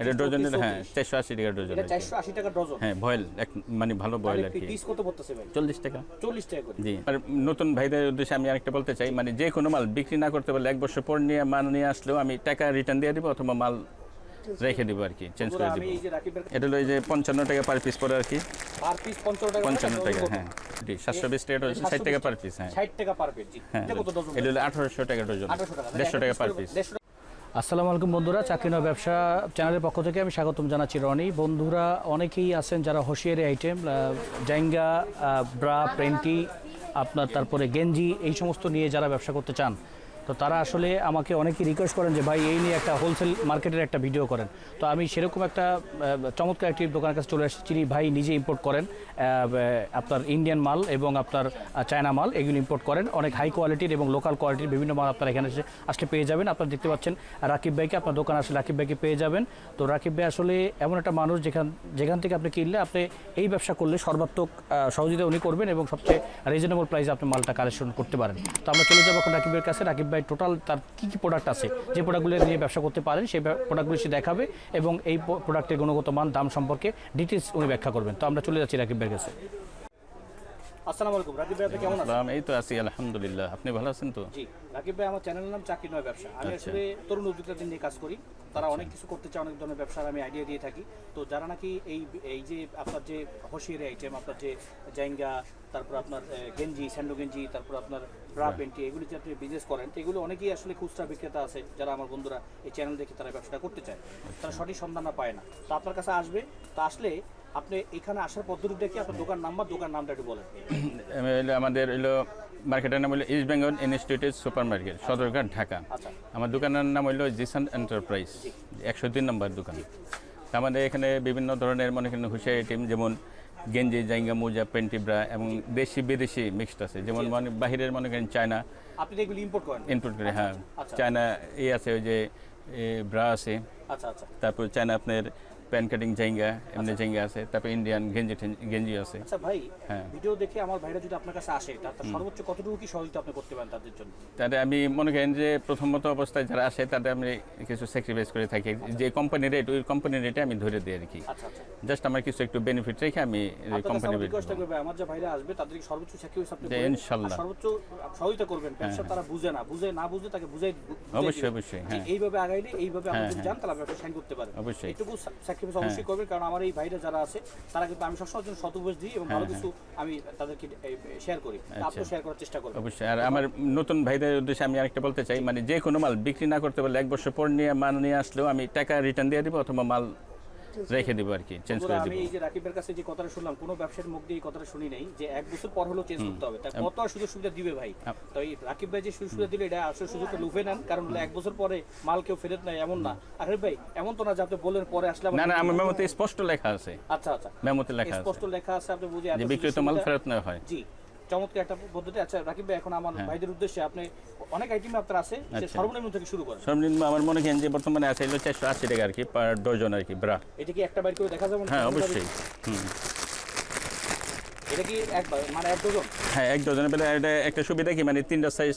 এটা ডজন হ্যাঁ চারশো আশি টাকা ডজন এটা চারশো আশি টাকা ডজন। হ্যাঁ বয়েল এক মানে ভালো বয়েল আর কি। পিস কত পড়তেছে ভাই? চল্লিশ টাকা। চল্লিশ টাকা করে। জি আর নতুন ভাইদের উদ্দেশ্যে আমি আরেকটা বলতে চাই মানে যে কোনো মাল বিক্রি না করতে পারলে এক বছর পর নিয়ে মাল নিয়ে আসলেও আমি টাকা রিটার্ন দিয়ে দিব অথবা মাল রেখে দিব আর কি চেঞ্জ করে দিব। এটা হলো এই যে পঞ্চান্ন টাকা পার পিস পরে আর কি। পার পিস পঞ্চান্ন টাকা হ্যাঁ। জি সাতশো বিশ টাকা ডজন ষাট টাকা পার পিস হ্যাঁ। ষাট টাকা পার পিস হ্যাঁ এটা হলো আঠারোশো টাকা ডজন। টাকা দেড়শো টাকা পার পিস আসসালামু আলাইকুম বন্ধুরা, চাকরি নয়, ব্যবসা চ্যানেলের পক্ষ থেকে আমি স্বাগতম জানাচ্ছি রনি। বন্ধুরা, অনেকেই আছেন যারা হোশিয়ারি আইটেম জাইঙ্গা ব্রা প্রেন্টি আপনার তারপরে গেঞ্জি, এই সমস্ত নিয়ে যারা ব্যবসা করতে চান তো তারা আসলে আমাকে অনেকেই রিকোয়েস্ট করেন যে, ভাই, এই নিয়ে একটা হোলসেল মার্কেটের একটা ভিডিও করেন। তো আমি সেরকম একটা চমৎকার একটি দোকানের কাছে চলে এসেছি। যিনি ভাই নিজে ইম্পোর্ট করেন আপনার ইন্ডিয়ান মাল এবং আপনার চায়না মাল, এগুলো ইম্পোর্ট করেন। অনেক হাই কোয়ালিটির এবং লোকাল কোয়ালিটির বিভিন্ন মাল আপনারা এখানে এসে আসলে পেয়ে যাবেন। আপনারা দেখতে পাচ্ছেন রাকিব ভাইকে, আপনার দোকান আসলে রাকিব ভাইকে পেয়ে যাবেন। তো রাকিব ভাই আসলে এমন একটা মানুষ যেখান যেখান থেকে আপনি কিনলে আপনি এই ব্যবসা করলে সর্বাত্মক সহযোগিতা উনি করবেন এবং সবচেয়ে রিজনেবল প্রাইসে আপনি মালটা কালেকশন করতে পারেন। তো আমরা চলে যাব এখন রাকিব ভাইয়ের কাছে। রাকিব টোটাল তার কী কী প্রোডাক্ট আছে? যে প্রোডাক্টগুলো নিয়ে ব্যবসা করতে পারেন সেই প্রোডাক্টগুলো সে দেখাবে এবং এই প্রোডাক্টের গুণগত মান দাম সম্পর্কে ডিটেলস উনি ব্যাখ্যা করবেন। তো আমরা চলে যাচ্ছি রাকিব ভাইয়ের কাছে। আসসালামু আলাইকুম রাকিব ভাই আপনি কেমন আছেন? এই তো আছি আলহামদুলিল্লাহ। আপনি ভালো আছেন তো? জি। রাকিব ভাই আমার চ্যানেলের নাম চাকরি নয় ব্যবসা। আমি আচ্ছা। আসলে তরুণ উদ্যোক্তাদের নিয়ে কাজ করি। তারা অনেক কিছু করতে চায় অনেক ধরনের ব্যবসার আমি আইডিয়া দিয়ে থাকি। তো যারা নাকি এই এই যে আপনার যে হোশিয়ারি আইটেম আপনার যে জাইঙ্গা তারপর আপনার গেঞ্জি স্যান্ডো গেঞ্জি তারপর আপনার ব্রা পেন্টি এগুলি যে আপনি বিজনেস করেন তো এগুলো অনেকেই আসলে খুচরা বিক্রেতা আছে যারা আমার বন্ধুরা এই চ্যানেল দেখে তারা ব্যবসাটা করতে চায়। তারা সঠিক সন্ধান না পায় না। তো আপনার কাছে আসবে তো আসলে আপনি এখানে আসার পদ্ধতিটা কি? আপনার দোকান নাম্বার দোকান নামটা একটু বলেন। আমাদের হলো মার্কেটের নাম হলো east Bengal institute super market Sadarghat Dhaka. আচ্ছা। আমার দোকানের নাম হলো জিসান এন্টারপ্রাইজ একশো তিন নম্বর দোকান। তা আমাদের এখানে বিভিন্ন ধরনের মনে করেন হুশিয়ারি টিম যেমন গেঞ্জি জাইঙ্গা মোজা পেন্টি ব্রা এবং দেশি বিদেশি মিক্সড আছে। যেমন মানে বাহিরের মনে করেন চায়না আপনি ইম্পোর্ট করেন। করে হ্যাঁ। আচ্ছা। চায়না এই আছে ওই যে ব্রা আছে। আচ্ছা আচ্ছা। তারপর চায়না আপনার প্যান কাটিং জাইঙ্গা এমনি জাইঙ্গা আছে তারপর ইন্ডিয়ান গেঞ্জি গেঞ্জি আছে আচ্ছা ভাই হ্যাঁ। ভিডিও দেখে আমার ভাইরা যদি আপনার কাছে আসে তার সর্বোচ্চ কতটুকু কি সহযোগিতা আপনি করতে পারেন তাদের জন্য তাতে আমি মনে করেন যে প্রথমত অবস্থায় যারা আসে তাদের আমি কিছু স্যাক্রিফাইস করে থাকি যে কোম্পানি রেট ওই কোম্পানি রেটে আমি ধরে দিই আর কি আচ্ছা আচ্ছা জাস্ট আমার কিছু একটু বেনিফিট রেখে আমি কোম্পানি রেট আমার যে ভাইরা আসবে তাদেরকে সর্বোচ্চ স্যাক্রিফাইস আপনি। ইনশাল্লাহ। সর্বোচ্চ সহযোগিতা করবেন ব্যবসা তারা বুঝে না বুঝে না বুঝে তাকে বুঝাই অবশ্যই, অবশ্যই, হ্যাঁ। এইভাবে আগাইলে এইভাবে আপনি হ্যাঁ, হ্যাঁ। যান তাহলে ব্যবসা সাইন করতে পারেন অবশ্যই। এইটুকু স্যাক্রিফাইস অবশ্যই করবেন কারণ আমার এই ভাইরা যারা আছে তারা কিন্তু আমি সবসময় জন্য সতুপদেশ দিই এবং ভালো হ্যাঁ, কিছু আমি তাদেরকে শেয়ার করি। তা আপনিও শেয়ার করার চেষ্টা করবেন। অবশ্যই। আর আমার নতুন ভাইদের উদ্দেশ্যে আমি আরেকটা বলতে চাই মানে যে কোনো মাল বিক্রি না করতে পারলে এক বছর পর নিয়ে মাল নিয়ে আসলেও আমি টাকা রিটার্ন দিয়ে দিব অথবা মাল রেখে দিব আর কি চেঞ্জ করে আমি দিব। এই যে রাকিবের কাছে যে কথাটা শুনলাম কোনো ব্যবসার মুখ দিয়ে কথাটা শুনি নাই যে এক বছর পর হলেও চেঞ্জ করতে হবে। তা কত সুযোগ সুবিধা দিবে ভাই? তো এই রাকিব ভাই যে সুযোগ সুবিধা দিলে এটা আসলে সুযোগটা লুফে নেন কারণ এক বছর পরে মাল কেউ ফেরত নেয় এমন না। আরে ভাই এমন তো না যে আপনি বললেন পরে আসলে না না আমার মেমোতে স্পষ্ট লেখা আছে। আচ্ছা আচ্ছা। মেমোতে লেখা আছে। স্পষ্ট লেখা আছে আপনি বুঝে এত যে বিক্রিত মাল ফেরত নেওয়া হয়। জি। চমৎকার একটা পদ্ধতি আচ্ছা রাকিব ভাই এখন আমার হ্যাঁ। ভাইদের উদ্দেশ্যে আপনি অনেক আইটেম আপনার আছে যে আচ্ছা। সর্বনিম্ন থেকে শুরু করেন সর্বনিম্ন আমার মনে করেন যে বর্তমানে আছে হলো চারশো আশি টাকা আর কি পার ডজন আর কি ব্রা এটা কি একটা বাইর করে দেখা যাবে? হ্যাঁ অবশ্যই হুম এটা কি এক মানে এক ডজন? হ্যাঁ এক ডজনে পেলে এটা একটা সুবিধা কি? মানে তিনটা সাইজ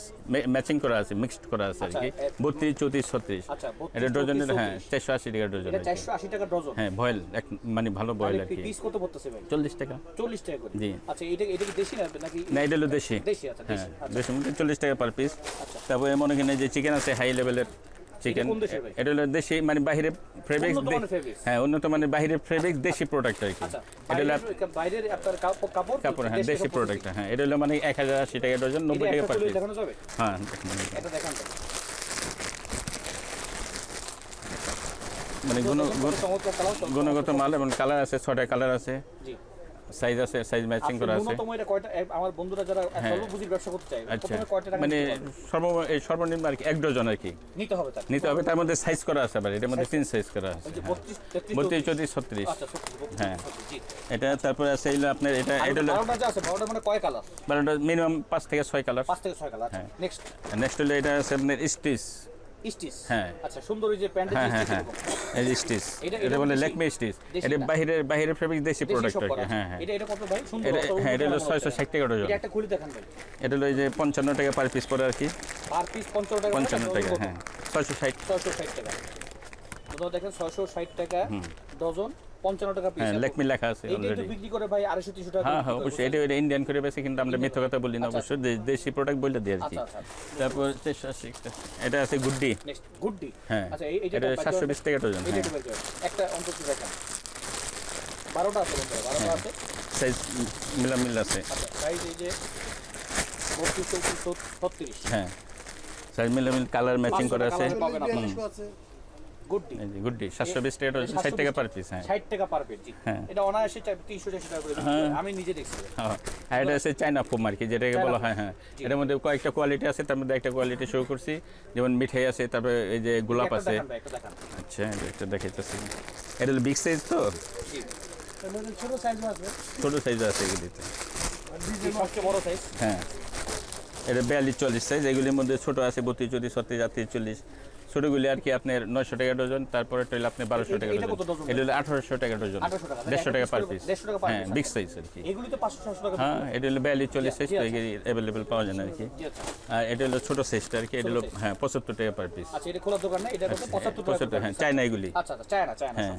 ম্যাচিং করা আছে মিক্সড করা আছে আর কি। আচ্ছা, বত্রিশ চৌত্রিশ ছত্রিশ। আচ্ছা, 32, এটা ডজনের হ্যাঁ চারশো আশি টাকা ডজন চারশো আশি টাকা ডজন? হ্যাঁ বয়েল এক মানে ভালো বয়েল আর কি। পিস কত পড়তেছে ভাই? চল্লিশ টাকা। চল্লিশ টাকা করে? জি। আচ্ছা এটা এটা কি দেশি নাকি না এটা হলো দেশি। দেশি আচ্ছা হ্যাঁ দেশি আচ্ছা। দেশি মধ্যে চল্লিশ টাকা পার পিস তারপরে মনে করেন যে চিকেন আছে হাই লেভেলের চিকেন? এটা হলো দেশি মানে বাইরে ফেব্রিক্স হ্যাঁ উন্নত মানের বাইরে ফেব্রিক্স দেশি প্রোডাক্ট আর কি। আচ্ছা এটা হলো বাইরের আপনার কাপড়? হ্যাঁ দেশি প্রোডাক্ট হ্যাঁ এটা হলো মানে এক হাজার আশি টাকা ডজন নব্বই টাকা পার হ্যাঁ এটা দেখান মানে। গুণগত মাল এবং কালার আছে ছটা কালার আছে। সাইজ আছে সাইজ ম্যাচিং করা আছে। ন্যূনতম এটা কয়টা আমার বন্ধুরা যারা হ্যাঁ। স্বল্প পুঁজির ব্যবসা করতে চায় আচ্ছা। প্রথমে কয়টা টাকা মানে সর্ব এই সর্বনিম্ন আর কি এক ডজন আর কি। নিতে হবে তার। নিতে হবে তার মধ্যে সাইজ করা আছে আবার এটার মধ্যে তিন সাইজ করা আছে ওই যে হ্যাঁ। 32 33 বত্রিশ চৌত্রিশ। ছত্রিশ। আচ্ছা 36 হ্যাঁ। এটা তারপরে আছে হলো আপনার এটা এটা হলো বারোটা যে আছে বারোটা মানে কয় কালার বারোটা মিনিমাম পাঁচ থেকে ছয় কালার পাঁচ থেকে ছয় কালার হ্যাঁ। নেক্সট নেক্সট হলো এটা আছে আপনার স্টিচ স্টিচ। হ্যাঁ। আচ্ছা সুন্দর ওই যে প্যান্টের হ্যাঁ হ্যাঁ স্টিচ হ্যাঁ। স্টিচ এটা- এটা এটা বলে দেশি? স্টিচ। এটা না? বাইরের বাইরের ফেব্রিক দেশি প্রোডাক্ট আর। হ্যাঁ হ্যাঁ। এটা এটা কত ভাই? সুন্দর হ্যাঁ এটা হলো টাকা ডজন। এটা একটা খুলে দেখান ভাই। এটা হলো এই যে পঞ্চান্ন টাকা পার পিস পরে আর কি। পার পিস পঞ্চান্ন টাকা পঞ্চান্ন টাকা হ্যাঁ। ছয়শো ষাট। ছয়শো ষাট টাকা। তো দেখেন টাকা ডজন। পঞ্চান্ন টাকা পিস হ্যাঁ লেকমি লেখা আছে অলরেডি বিক্রি করে ভাই আড়াইশো তিনশো টাকা হ্যাঁ হ্যাঁ করে, অবশ্যই। এটা এটা ইন্ডিয়ান করে বেশি কিন্তু আমরা মিথ্যা কথা বলি না অবশ্যই। দেশি প্রোডাক্ট বলে দিই আর কি আচ্ছা আচ্ছা। তারপর চেষ্টা আছে একটা। এটা আছে গুড্ডি। নেক্সট গুড ডি হ্যাঁ। আচ্ছা এটা সাতশো বিশ টাকা ডজন হ্যাঁ। একটু অন্তত দেখেন আছে বন্ধুরা বারোটা আছে? সাইজ মিলামিল আছে। আচ্ছা সাইজ এই যে বত্রিশ চৌত্রিশ ছত্রিশ। হ্যাঁ। সাইজ মিলামিল কালার ম্যাচিং করা আছে। গুড্ডি টাকা ডজন ষাট টাকা পার পিস হ্যাঁ। টাকা পার হ্যাঁ। এটা অনায়াসে চাই তিনশো চারশো টাকা করে আমি নিজে দেখছি। হ্যাঁ এটা আছে চায়না ফোম আর কি যেটাকে বলা হয় হ্যাঁ। এটার মধ্যে কয়েকটা কোয়ালিটি আছে তার মধ্যে একটা কোয়ালিটি শো করছি। যেমন মিঠাই আছে তারপরে এই যে গোলাপ আছে। আচ্ছা এটা একটা দেখাইতেছি। এটা হলো বিগ সাইজ তো? ছোট সাইজ আছে। ছোট সাইজ আছে এগুলিতে সবচেয়ে বড় সাইজ হ্যাঁ। এটা বিয়াল্লিশ চল্লিশ সাইজ এগুলির মধ্যে ছোট আছে বত্রিশ চল্লিশ ছত্রিশ আটত্রিশ চল্লিশ। ছোটগুলি আর কি আপনার নয়শো টাকা ডজন তারপরে হইলে আপনি বারোশো টাকা এটা ডজন? এটা হলো আঠারোশো টাকা ডজন। দেড়শো টাকা পার পিস 150 টাকা per হ্যাঁ বিগ সাইজ আর কি। হ্যাঁ এটা হলো বিয়াল্লিশ চল্লিশ সাইজ তো এগিয়ে এগুলি অ্যাভেলেবেল পাওয়া যায় না আর কি। আচ্ছা। আর এটা হলো ছোটো সাইজটা আর কি এটা হলো হ্যাঁ পঁচাত্তর টাকা পার পিস আচ্ছা পঁচাত্তর হ্যাঁ চায়না এগুলি। আচ্ছা আচ্ছা হ্যাঁ।